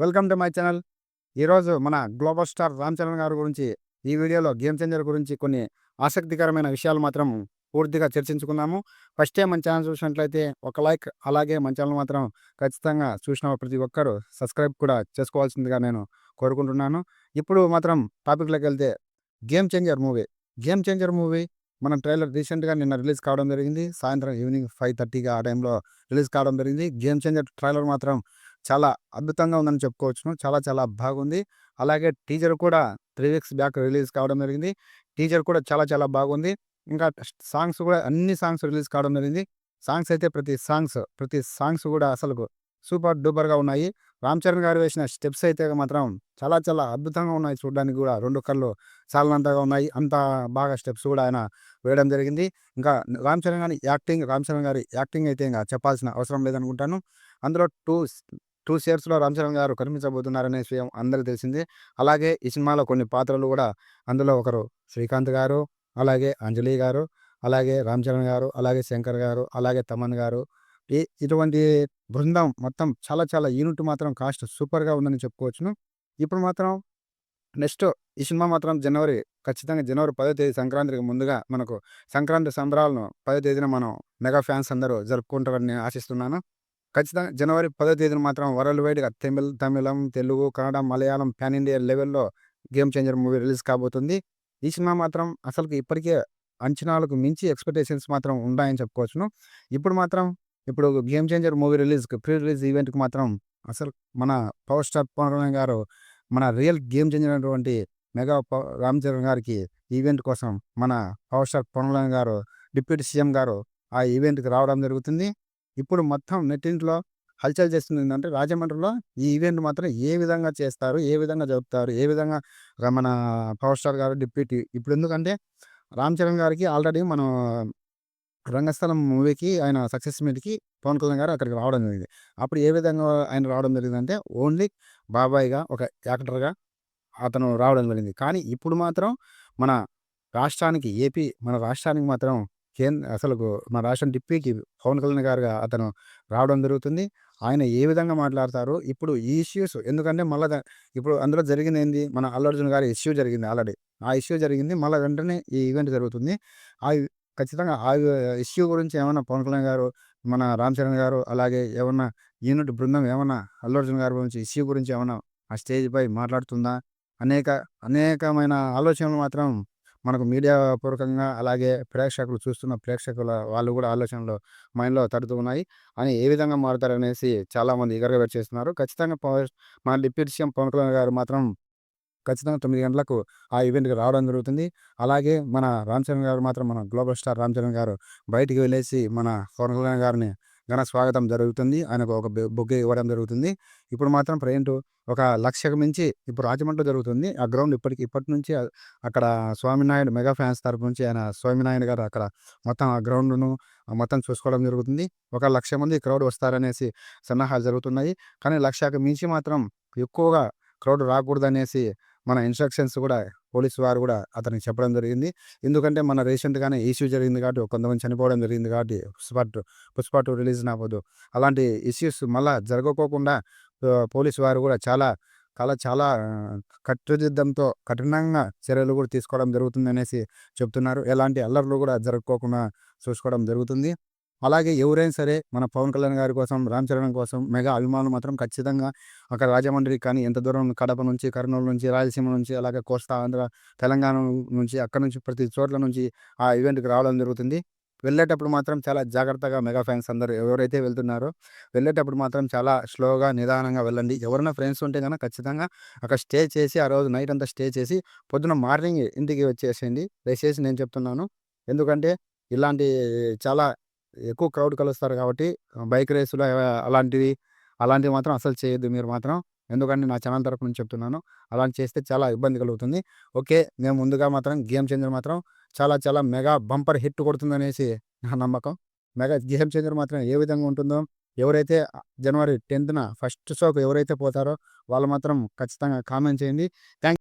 Welcome to my channel. ఈరోజు మన global star Ram Charan గారి గురించి ఈ వీడియోలో గేమ్ చేంజర్ గురించి కొన్ని ఆసక్తికరమైన విషయాలు మాత్రం పూర్తిగా చర్చించుకున్నాము ఫస్ట్ టైం మన ఛానల్ చూసినట్లయితే ఒక లైక్ అలాగే మన ఛానల్ మాత్రం ఖచ్చితంగా చూసిన ప్రతి ఒక్కరు సబ్స్క్రైబ్ కూడా చేసుకోవాల్సిందిగా నేను కోరుకుంటున్నాను. ఇప్పుడు మాత్రం టాపిక్లోకి వెళ్తే game changer movie. Game changer movie మన ట్రైలర్ రీసెంట్గా నిన్న రిలీజ్ కావడం జరిగింది. సాయంత్రం ఈవినింగ్ ఫైవ్ థర్టీగా ఆ టైంలో రిలీజ్ కావడం జరిగింది. గేమ్ చేంజర్ ట్రైలర్ మాత్రం చాలా అద్భుతంగా ఉందని చెప్పుకోవచ్చును. చాలా చాలా బాగుంది. అలాగే టీజర్ కూడా త్రీ వీక్స్ బ్యాక్ రిలీజ్ కావడం జరిగింది. టీజర్ కూడా చాలా చాలా బాగుంది. ఇంకా సాంగ్స్ కూడా అన్ని సాంగ్స్ రిలీజ్ కావడం జరిగింది. సాంగ్స్ అయితే ప్రతి సాంగ్స్ ప్రతి సాంగ్స్ కూడా అసలు సూపర్ డూపర్గా ఉన్నాయి. రామ్ చరణ్ గారు వేసిన స్టెప్స్ అయితే మాత్రం చాలా చాలా అద్భుతంగా ఉన్నాయి. చూడడానికి కూడా రెండు కళ్ళు చాలనంతగా ఉన్నాయి. అంత బాగా స్టెప్స్ కూడా ఆయన వేయడం జరిగింది. ఇంకా రామ్ చరణ్ గారి యాక్టింగ్ రామ్ చరణ్ గారి యాక్టింగ్ అయితే ఇంకా చెప్పాల్సిన అవసరం లేదనుకుంటాను. అందులో టూ టూ షేర్స్లో రామ్ చరణ్ గారు కనిపించబోతున్నారనే విషయం అందరికీ తెలిసిందే. అలాగే ఈ సినిమాలో కొన్ని పాత్రలు కూడా అందులో ఒకరు శ్రీకాంత్ గారు అలాగే అంజలి గారు అలాగే రామ్ చరణ్ గారు అలాగే శంకర్ గారు అలాగే తమన్ గారు. ఈ ఇటువంటి బృందం మొత్తం చాలా చాలా యూనిట్ మాత్రం కాస్ట్ సూపర్గా ఉందని చెప్పుకోవచ్చును. ఇప్పుడు మాత్రం నెక్స్ట్ ఈ సినిమా మాత్రం జనవరి ఖచ్చితంగా జనవరి పదో తేదీ సంక్రాంతికి ముందుగా మనకు సంక్రాంతి సంబరాలను పదో తేదీన మనం మెగా ఫ్యాన్స్ అందరూ జరుపుకుంటారని ఆశిస్తున్నాను. ఖచ్చితంగా జనవరి పదో తేదీన మాత్రం వరల్డ్ వైడ్గా తమిళ్ తమిళం తెలుగు కన్నడ మలయాళం ప్యాన్ ఇండియా లెవెల్లో గేమ్ చేంజర్ మూవీ రిలీజ్ కాబోతుంది. ఈ సినిమా మాత్రం అసలుకి ఇప్పటికే అంచనాలకు మించి ఎక్స్పెక్టేషన్స్ మాత్రం ఉన్నాయని చెప్పుకోవచ్చును. ఇప్పుడు మాత్రం ఇప్పుడు గేమ్ చేంజర్ మూవీ రిలీజ్కి ప్రీ రిలీజ్ ఈవెంట్కి మాత్రం అసలు మన పవర్ స్టార్ పవన్ కళ్యాణ్ గారు మన రియల్ గేమ్ చేంజర్ అయినటువంటి మెగా రామ్ చరణ్ గారికి ఈవెంట్ కోసం మన పవర్ స్టార్ పవన్ కళ్యాణ్ గారు డిప్యూటీ సీఎం గారు ఆ ఈవెంట్కి రావడం జరుగుతుంది. ఇప్పుడు మొత్తం నెట్టింట్లో హల్చల్ చేస్తుంది ఏంటంటే రాజమండ్రిలో ఈ ఈవెంట్ మాత్రం ఏ విధంగా చేస్తారు ఏ విధంగా జరుపుతారు ఏ విధంగా మన పవర్ స్టార్ గారు డిప్యూటీ ఇప్పుడు ఎందుకంటే రామ్ చరణ్ గారికి ఆల్రెడీ మనం రంగస్థలం మూవీకి ఆయన సక్సెస్ మీట్కి పవన్ కళ్యాణ్ గారు అక్కడికి రావడం జరిగింది. అప్పుడు ఏ విధంగా ఆయన రావడం జరిగిందంటే ఓన్లీ బాబాయ్గా ఒక యాక్టర్గా అతను రావడం జరిగింది. కానీ ఇప్పుడు మాత్రం మన రాష్ట్రానికి ఏపీ మన రాష్ట్రానికి మాత్రం కేంద్ర అసలు మన రాష్ట్రం డిప్యూకి పవన్ కళ్యాణ్ గారుగా అతను రావడం జరుగుతుంది. ఆయన ఏ విధంగా మాట్లాడతారు ఇప్పుడు ఈ ఇష్యూస్ ఎందుకంటే మళ్ళీ ఇప్పుడు అందులో జరిగింది ఏంది? మన అల్లర్జున్ గారి ఇష్యూ జరిగింది ఆల్రెడీ. ఆ ఇష్యూ జరిగింది. మళ్ళీ వెంటనే ఈ ఈవెంట్ జరుగుతుంది. ఆ ఖచ్చితంగా ఆ ఇష్యూ గురించి ఏమైనా పవన్ కళ్యాణ్ గారు మన రామ్ చరణ్ గారు అలాగే ఏమన్నా యూనిట్ బృందం ఏమన్నా అల్లర్జున్ గారి గురించి ఇష్యూ గురించి ఏమన్నా ఆ స్టేజ్ పై మాట్లాడుతుందా? అనేక అనేకమైన ఆలోచనలు మాత్రం మనకు మీడియా పూర్వకంగా అలాగే ప్రేక్షకులు చూస్తున్న ప్రేక్షకుల వాళ్ళు కూడా ఆలోచనలు మైండ్లో తడుతూ ఉన్నాయి. అని ఏ విధంగా మారుతారు అనేసి చాలామంది ఎగరగా వెయిట్ చేస్తున్నారు. ఖచ్చితంగా మన డిప్యూటీ సీఎం పవన్ కళ్యాణ్ గారు మాత్రం ఖచ్చితంగా తొమ్మిది గంటలకు ఆ ఈవెంట్కి రావడం జరుగుతుంది. అలాగే మన రామ్ చరణ్ గారు మాత్రం మన గ్లోబల్ స్టార్ రామ్ చరణ్ గారు బయటికి వెళ్ళేసి మన పవన్ కళ్యాణ్ గారిని ఘన స్వాగతం జరుగుతుంది. ఆయనకు ఒక బొగ్గే ఇవ్వడం జరుగుతుంది. ఇప్పుడు మాత్రం ప్రజెంట్ ఒక లక్షకు మించి ఇప్పుడు రాజమండ్రి జరుగుతుంది. ఆ గ్రౌండ్ ఇప్పటికి ఇప్పటి నుంచి అక్కడ స్వామినాయుడు మెగా ఫ్యాన్స్ తరపు నుంచి ఆయన స్వామినాయుడు గారు అక్కడ మొత్తం ఆ గ్రౌండ్ను మొత్తం చూసుకోవడం జరుగుతుంది. ఒక లక్ష మంది క్రౌడ్ వస్తారనేసి సన్నాహాలు జరుగుతున్నాయి. కానీ లక్షకు మించి మాత్రం ఎక్కువగా క్రౌడ్ రాకూడదనేసి మన ఇన్స్ట్రక్షన్స్ కూడా పోలీసు వారు కూడా అతనికి చెప్పడం జరిగింది. ఎందుకంటే మన రీసెంట్గానే ఇష్యూ జరిగింది కాబట్టి కొంతమంది చనిపోవడం జరిగింది కాబట్టి పుష్ప పుష్ప టూ రిలీజ్ అవ్వదు అలాంటి ఇష్యూస్ మళ్ళీ జరగకోకుండా పోలీసు వారు కూడా చాలా చాలా చాలా కట్టుదిద్దంతో కఠినంగా చర్యలు కూడా తీసుకోవడం జరుగుతుంది అనేసి చెప్తున్నారు. ఎలాంటి అల్లర్లు కూడా జరగకోకుండా చూసుకోవడం జరుగుతుంది. అలాగే ఎవరైనా సరే మన పవన్ కళ్యాణ్ గారి కోసం రామ్ చరణ్ కోసం మెగా అభిమానులు మాత్రం ఖచ్చితంగా అక్కడ రాజమండ్రి కానీ ఎంత దూరం కడప నుంచి కర్నూలు నుంచి రాయలసీమ నుంచి అలాగే కోస్తా ఆంధ్ర తెలంగాణ నుంచి అక్కడ నుంచి ప్రతి చోట్ల నుంచి ఆ ఈవెంట్కి రావడం జరుగుతుంది. వెళ్ళేటప్పుడు మాత్రం చాలా జాగ్రత్తగా మెగా ఫ్యాన్స్ అందరూ ఎవరైతే వెళ్తున్నారో వెళ్ళేటప్పుడు మాత్రం చాలా స్లోగా నిదానంగా వెళ్ళండి. ఎవరైనా ఫ్రెండ్స్ ఉంటే కనుక ఖచ్చితంగా అక్కడ స్టే చేసి ఆ రోజు నైట్ అంతా స్టే చేసి పొద్దున మార్నింగ్ ఇంటికి వచ్చేసేయండి. దయచేసి నేను చెప్తున్నాను. ఎందుకంటే ఇలాంటి చాలా ఎక్కువ క్రౌడ్ కలుస్తారు కాబట్టి బైక్ రేసులు అలాంటివి అలాంటివి మాత్రం అసలు చేయొద్దు మీరు మాత్రం. ఎందుకంటే నా ఛానల్ తరపు నుంచి చెప్తున్నాను. అలాంటి చేస్తే చాలా ఇబ్బంది కలుగుతుంది. ఓకే మేము ముందుగా మాత్రం గేమ్ చేంజర్ మాత్రం చాలా చాలా మెగా బంపర్ హిట్ కొడుతుందనేసి నా నమ్మకం. మెగా గేమ్ చేంజర్ మాత్రం ఏ విధంగా ఉంటుందో ఎవరైతే జనవరి టెన్త్న ఫస్ట్ షోకు ఎవరైతే పోతారో వాళ్ళు మాత్రం ఖచ్చితంగా కామెంట్ చేయండి. థ్యాంక్